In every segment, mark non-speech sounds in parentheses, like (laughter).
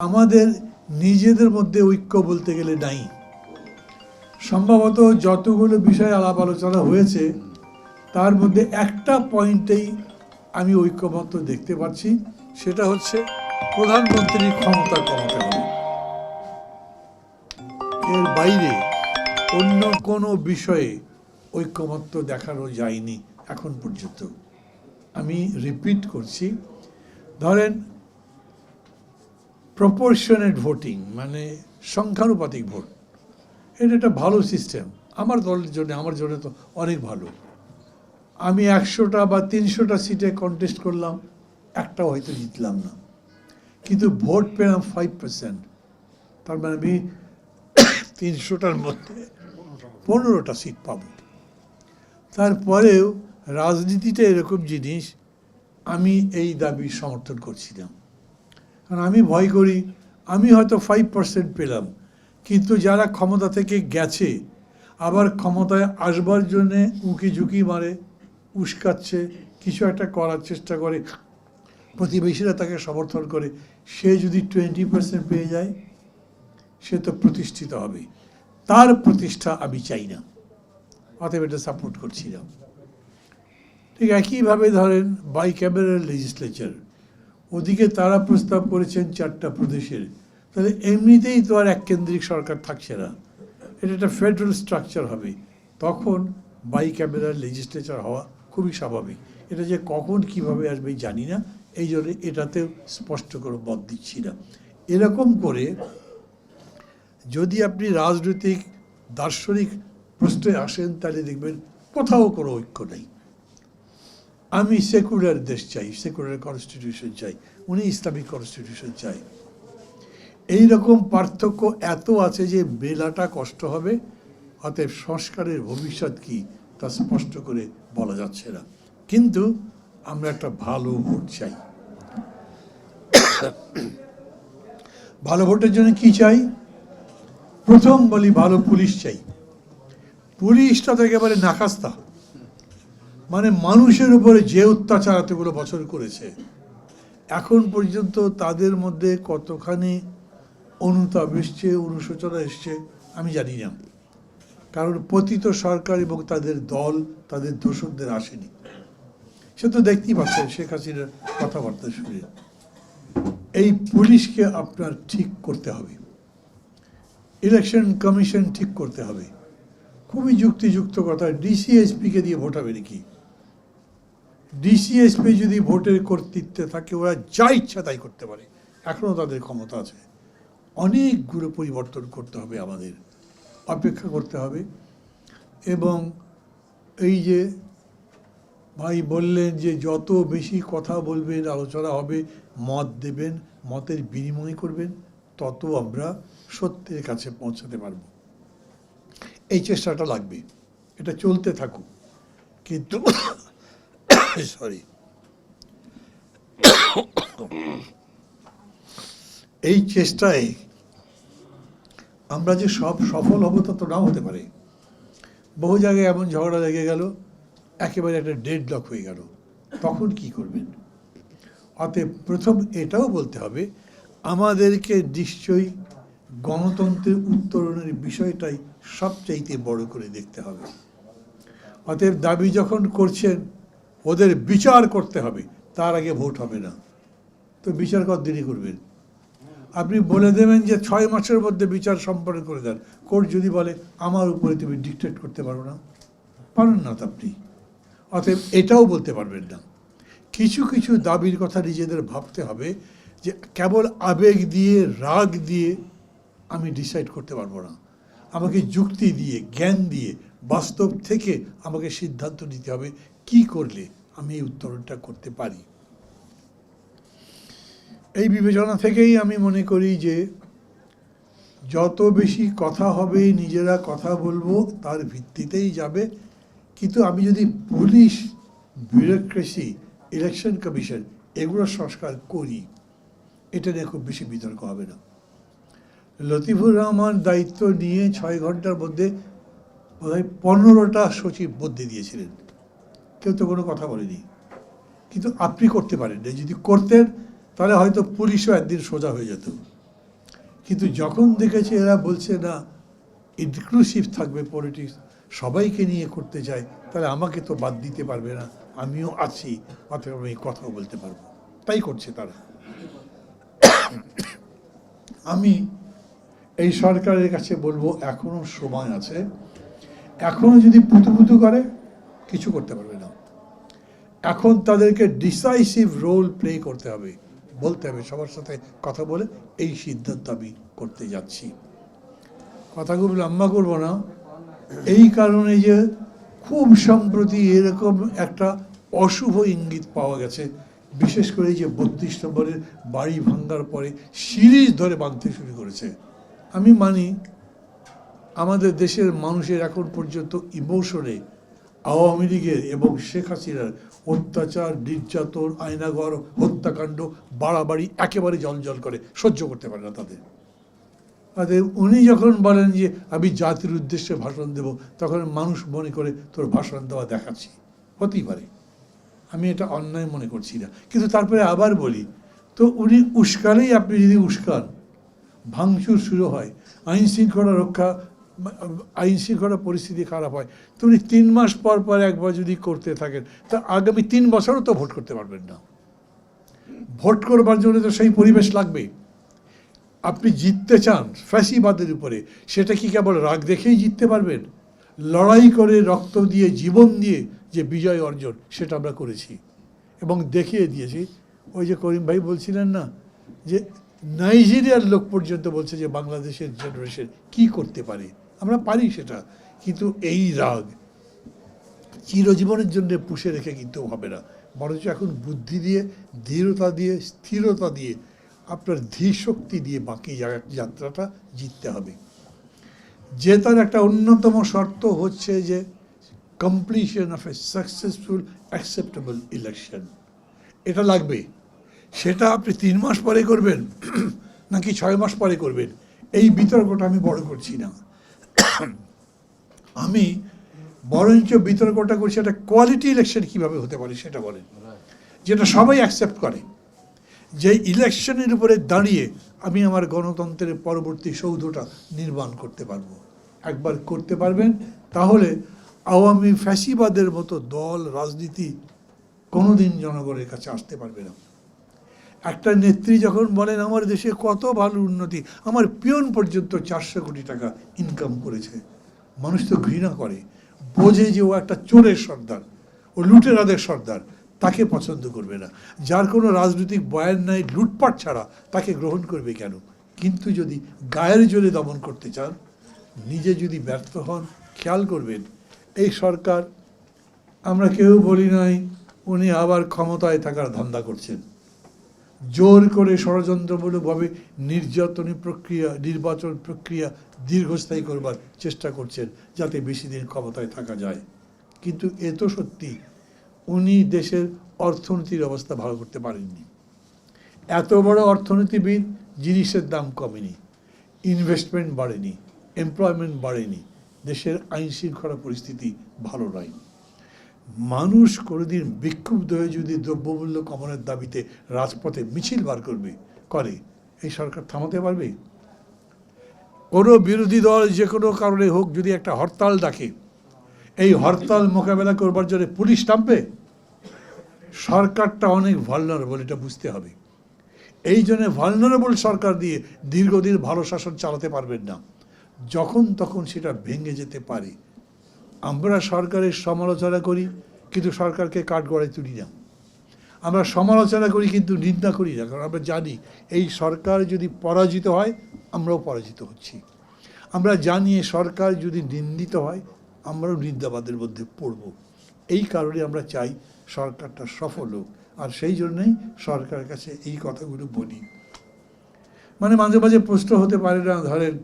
আমাদের নিজেদের মধ্যে ঐক্য বলতে গেলে নাই সম্ভবত যতগুলো বিষয় আলাপ আলোচনা হয়েছে, তার মধ্যে একটা পয়েন্টেই আমি ঐক্যমত্য দেখতে পাচ্ছি, সেটা হচ্ছে প্রধানমন্ত্রীর ক্ষমতা কমাতে হবে। এর বাইরে অন্য কোনো বিষয়ে ঐক্যমত্য দেখানো যায়নি এখন পর্যন্ত। আমি রিপিট করছি। ধরেন প্রপোর্শনেট ভোটিং মানে সংখ্যানুপাতিক ভোট এটা একটা ভালো সিস্টেম আমার দলের জন্য, আমার জন্য তো অনেক ভালো। আমি একশোটা বা তিনশোটা সিটে কন্টেস্ট করলাম, একটাও হয়তো জিতলাম না। কিন্তু ভোট পেলাম ফাইভ পার্সেন্ট তার মানে আমি তিনশোটার মধ্যে পনেরোটা সিট পাবো। তারপরেও রাজনীতিটা এরকম জিনিস, আমি এই দাবি সমর্থন করছিলাম। কারণ আমি ভয় করি, আমি হয়তো ফাইভ পার্সেন্ট পেলাম। কিন্তু যারা ক্ষমতা থেকে গেছে, আবার ক্ষমতায় আসবার জন্যে উঁকি ঝুঁকি মারে, উস্কাচ্ছে, কিছু একটা করার চেষ্টা করে, প্রতিবেশীরা তাকে সমর্থন করে, সে যদি টোয়েন্টি পার্সেন্ট পেয়ে যায়, সে তো প্রতিষ্ঠিত হবে। তার প্রতিষ্ঠা আমি চাই না। অতএব এটা সাপোর্ট করছিলাম ঠিক একইভাবে ধরেন বাই ক্যামেরাল লেজিসলেচার ওদিকে তারা প্রস্তাব করেছেন চারটা প্রদেশের। তাহলে এমনিতেই তো আর এক কেন্দ্রিক সরকার থাকছে না। এটা একটা ফেডারেল স্ট্রাকচার হবে। তখন বাই ক্যামেরার লেজিসলেচার হওয়া খুবই স্বাভাবিক। এটা যে কখন কীভাবে আসবে জানি না। এই জন্য এটাতেও স্পষ্ট করে মত দিচ্ছি না। এরকম করে যদি আপনি রাজনৈতিক, দার্শনিক প্রশ্নে আসেন, তাহলে দেখবেন কোথাও কোনো ঐক্য নেই। আমি সেকুলার দেশ চাই, সেকুলার কনস্টিটিউশন চাই, উনি ইসলামিক কনস্টিটিউশন চাই। এই রকম পার্থক্য এত আছে যে মেলাটা কষ্ট হবে, অতএব সংস্কারের ভবিষ্যৎ কি তা স্পষ্ট করে বলা যাচ্ছে না। কিন্তু আমরা একটা ভালো ভোট চাই। ভালো ভোটের জন্য কি চাই? প্রথম বলি ভালো পুলিশ চাই। পুলিশটা তো একেবারে নাকাস্তা। মানে মানুষের উপরে যে অত্যাচার এতগুলো বছর করেছে, এখন পর্যন্ত তাদের মধ্যে কতখানি অনুতাপ এসছে, অনুশোচনা এসছে, আমি জানি না। কারণ পতিত সরকার এবং তাদের দল, তাদের দোষকদের আসেনি। সে তো দেখতেই পাচ্ছেন শেখ হাসিনার কথাবার্তা শুনে। এই পুলিশকে আপনার ঠিক করতে হবে। ইলেকশন কমিশন ঠিক করতে হবে। খুবই যুক্তিযুক্ত কথা ডিসিএসপিকে দিয়ে ভোট হবে নাকি? ডিসিএসপি যদি ভোটের কর্তৃত্বে থাকে, ওরা যা ইচ্ছা তাই করতে পারে। এখনও তাদের ক্ষমতা আছে। অনেকগুলো পরিবর্তন করতে হবে আমাদের। অপেক্ষা করতে হবে। এবং এই যে ভাই বললেন যে যত বেশি কথা বলবেন, আলোচনা হবে, মত দেবেন, মতের বিনিময় করবেন, তত আমরা সত্যের কাছে পৌঁছাতে পারব। এই চেষ্টাটা লাগবে। এটা চলতে থাকুক। কিন্তু সরি (coughs) (coughs) এই চেষ্টায় আমরা যে সব সফল হব তা তো নাও হতে পারে। বহু জায়গায় এমন ঝগড়া লেগে গেল একেবারে একটা ডেড লক হয়ে গেল। তখন কি করবেন? অতএব প্রথম এটাও বলতে হবে আমাদেরকে নিশ্চয়ই গণতন্ত্রের উত্তরণের বিষয়টাই সবচাইতে বড় করে দেখতে হবে। অতএব দাবি যখন করছেন ওদের বিচার করতে হবে, তার আগে ভোট হবে না। তো বিচার কতদিনই করবেন আপনি বলে দেবেন যে ছয় মাসের মধ্যে বিচার সম্পন্ন করে দেন। কোর্ট যদি বলে, আমার উপরে তুমি ডিকটেট করতে পারো না, পারেন না তো আপনি। অতএব এটাও বলতে পারবেন না। কিছু কিছু দাবির কথা নিজেদের ভাবতে হবে যে কেবল আবেগ দিয়ে, রাগ দিয়ে আমি ডিসাইড করতে পারব না। আমাকে যুক্তি দিয়ে, জ্ঞান দিয়ে, বাস্তব থেকে আমাকে সিদ্ধান্ত নিতে হবে, কি করলে? আমি এই উত্তরণটা করতে পারি। এই বিবেচনা থেকেই আমি মনে করি যে, যত বেশি কথা হবে, নিজেরা কথা বলব, তার ভিত্তিতেই যাবে। কিন্তু আমি যদি পুলিশ, বিউরোক্রেসি, ইলেকশন কমিশন এগুলো সংস্কার করি, এটা নিয়ে খুব বেশি বিতর্ক হবে না। লতিফুর রহমান দায়িত্ব নিয়ে ছয় ঘণ্টার মধ্যে বোধহয় পনেরোটা সচিব বদলে দিয়েছিলেন। কেউ তো কোনো কথা বলেনি। কিন্তু আপনি করতে পারেন। না যদি করতেন, তাহলে হয়তো পুলিশও একদিন সোজা হয়ে যেত। কিন্তু যখন দেখেছে এরা বলছে, না ইনক্লুসিভ থাকবে পলিটিক্স সবাইকে নিয়ে করতে চায়, তাহলে আমাকে তো বাদ দিতে পারবে না। আমিও আছি অথবা আমি কথাও বলতে পারব। তাই করছে তারা। আমি এই সরকারের কাছে বলব, এখনও সময় আছে। এখনও যদি পুতু পুতু করে, কিছু করতে পারবে এখন তাদেরকে ডিসাইসিভ রোল প্লে করতে হবে। বলতে হবে, সবার সাথে কথা বলে এই সিদ্ধান্ত আমি করতে যাচ্ছি। কথাগুলো লম্বা করব না। এই কারণে যে খুব সম্প্রতি এরকম একটা অশুভ ইঙ্গিত পাওয়া গেছে। বিশেষ করে যে বত্রিশ নম্বরের বাড়ি ভাঙ্গার পরে সিরিজ ধরে বাঁধতে শুরু করেছে। আমি মানি, আমাদের দেশের মানুষের এখন পর্যন্ত ইমোশনে আওয়ামী লীগের এবং শেখ হাসিনার অত্যাচার, নির্যাতন আয়নাগর হত্যাকাণ্ড বাড়াবাড়ি একেবারে জলজল করে, সহ্য করতে পারে না তাদের। তাদের উনি যখন বলেন যে, আমি জাতির উদ্দেশ্যে ভাষণ দেব তখন মানুষ মনে করে, তোর ভাষণ দেওয়া দেখাচ্ছি। হতেই পারে। আমি এটা অন্যায় মনে করছি না। কিন্তু তারপরে আবার বলি, তো উনি উস্কালেই আপনি যদি উস্কান, ভাঙচুর শুরু হয় আইন শৃঙ্খলা রক্ষা আইন শৃঙ্খলা পরিস্থিতি খারাপ হয়। তো উনি তিন মাস পর পর একবার যদি করতে থাকেন, তা আগামী তিন বছরও তো ভোট করতে পারবেন না। ভোট করবার জন্য তো সেই পরিবেশ লাগবে আপনি জিততে চান ফ্যাসিবাদের উপরে, সেটা কি কেবল রাগ দেখেই জিততে পারবেন? লড়াই করে রক্ত দিয়ে, জীবন দিয়ে যে বিজয় অর্জন, সেটা আমরা করেছি। এবং দেখিয়ে দিয়েছি। ওই যে করিম ভাই বলছিলেন না, যে নাইজেরিয়ার লোক পর্যন্ত বলছে যে বাংলাদেশের জেনারেশন কি করতে পারে? আমরা পারি সেটা, কিন্তু এই রাগ চিরজীবনের জন্য পুষে রেখে কিন্তু হবে না। বরঞ্চ এখন বুদ্ধি দিয়ে, দৃঢ়তা দিয়ে, স্থিরতা দিয়ে, আপনার ধী শক্তি দিয়ে বাকি যাত্রাটা জিততে হবে। জেতার একটা অন্যতম শর্ত হচ্ছে যে completion of a successful acceptable election এটা লাগবে। সেটা আপনি তিন মাস পরে করবেন, (clears throat) নাকি ছয় মাস পরে করবেন, এই বিতর্কটা আমি বড় করছি না। (coughs) আমি বরঞ্চ বিতর্কটা করছি একটা কোয়ালিটি ইলেকশন কীভাবে হতে পারে সেটা বলেন। যেটা সবাই অ্যাকসেপ্ট করে। যে ইলেকশনের উপরে দাঁড়িয়ে আমি আমার গণতন্ত্রের পরবর্তী সৌধটা নির্মাণ করতে পারব। একবার করতে পারবেন তাহলে আওয়ামী ফ্যাসিবাদের মতো দল রাজনীতি কোনোদিন জনগণের কাছে আসতে পারবে না। একটা নেত্রী যখন বলেন, আমার দেশে কত ভালো উন্নতি, আমার পিয়ন পর্যন্ত চারশো কোটি টাকা ইনকাম করেছে। মানুষ তো ঘৃণা করে। বোঝে যে ও একটা চোরের সর্দার, ও লুটেরাদের সর্দার, তাকে পছন্দ করবে না। যার কোনো রাজনৈতিক বয়ান নাই, লুটপাট ছাড়া তাকে গ্রহণ করবে কেন? কিন্তু যদি গায়ের জোরে দমন করতে চান, নিজে যদি ব্যর্থ হন, খেয়াল করবেন, এই সরকার, আমরা কেউ বলি নাই, উনি আবার ক্ষমতায় থাকার ধান্দা করছেন। জোর করে ষড়যন্ত্রমূলকভাবে নির্যাতনী প্রক্রিয়া, নির্বাচন প্রক্রিয়া দীর্ঘস্থায়ী করবার চেষ্টা করছেন যাতে বেশি দিন ক্ষমতায় থাকা যায়। কিন্তু এ তো সত্যি, উনি দেশের অর্থনীতির অবস্থা ভালো করতে পারেননি। এত বড় অর্থনীতিবিদ জিনিসের দাম কমেনি ইনভেস্টমেন্ট বাড়েনি এমপ্লয়মেন্ট বাড়েনি, দেশের আইন শৃঙ্খলা পরিস্থিতি ভালো নয়। মানুষ কোনোদিন বিক্ষুব্ধ হয়ে যদি দ্রব্যমূল্য কমানোর দাবিতে রাজপথে মিছিল বার করবে, করে, এই সরকার থামাতে পারবে? কোনো বিরোধী দল যে কোনো কারণে হোক যদি একটা হরতাল ডাকে, এই হরতাল মোকাবেলা করবার জন্য পুলিশ নামবে? সরকারটা অনেক ভালনারেবল এটা বুঝতে হবে। এই জন্য ভালনারেবল সরকার দিয়ে দীর্ঘদিন ভালো শাসন চালাতে পারবেন না। যখন তখন সেটা ভেঙে যেতে পারে। আমরা সরকারের সমালোচনা করি, কিন্তু সরকারকে কাঠগড়ায় তুলি না। আমরা সমালোচনা করি, কিন্তু নিন্দা করি না, কারণ আমরা জানি এই সরকার যদি পরাজিত হয়, আমরাও পরাজিত হচ্ছি। আমরা জানি সরকার যদি নিন্দিত হয়, আমরাও নিন্দাবাদের মধ্যে পড়ব। এই কারণে আমরা চাই সরকারটা সফল হোক, আর সেই জন্যই সরকারের কাছে এই কথাগুলো বলি। মানে মাঝে মাঝে প্রশ্ন হতে পারে না, ধরেন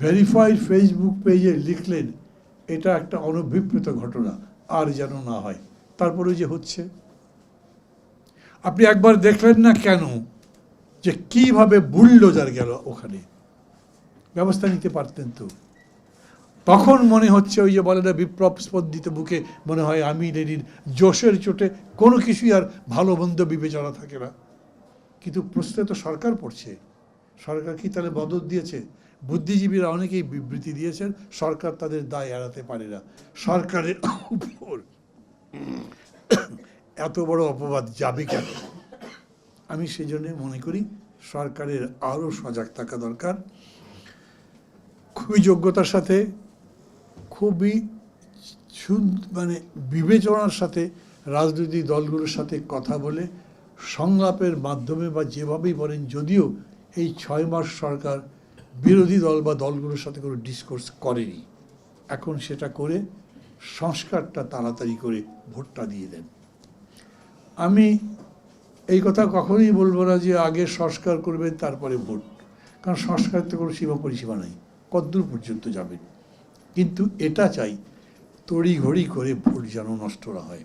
ভেরিফাইড ফেসবুক পেজে লিখলেন এটা একটা অনভিপ্রেত ঘটনা, আর যেন না হয়। তারপরে যে হচ্ছে, আপনি একবার দেখলেন না কেন যে কীভাবে বুলডোজার গেল ওখানে? ব্যবস্থা নিতে পারতেন তো। তখন মনে হচ্ছে ওই যে বলে না, বিপ্লব স্পন্দিত বুকে মনে হয় আমি লেনির জোশের চোটে কোনো কিছুই আর ভালো মন্দ বিবেচনা থাকে না। কিন্তু প্রশ্নে তো সরকার পড়ছে। সরকার কি তাহলে বদল দিয়েছে? বুদ্ধিজীবীরা অনেকেই বিবৃতি দিয়েছেন, সরকার তাদের দায় এড়াতে পারে না। সরকারের উপর এত বড় অপবাদ যাবে কেন? আমি সেই জন্য মনে করি সরকারের আরও সজাগ থাকা দরকার। খুবই যোগ্যতার সাথে, খুবই মানে বিবেচনার সাথে রাজনৈতিক দলগুলোর সাথে কথা বলে সংলাপের মাধ্যমে বা যেভাবেই বলেন, যদিও এই ছয় মাস সরকার বিরোধী দল বা দলগুলোর সাথে কোনো ডিসকোর্স করেনি। এখন সেটা করে সংস্কারটা তাড়াতাড়ি করে ভোটটা দিয়ে দেন। আমি এই কথা কখনোই বলব না যে আগে সংস্কার করবেন, তারপরে ভোট। কারণ সংস্কারের তো কোনো সীমা পরিসীমা নাই, কতদূর পর্যন্ত যাবেন? কিন্তু এটা চাই, তড়িঘড়ি করে ভোট যেন নষ্ট না হয়।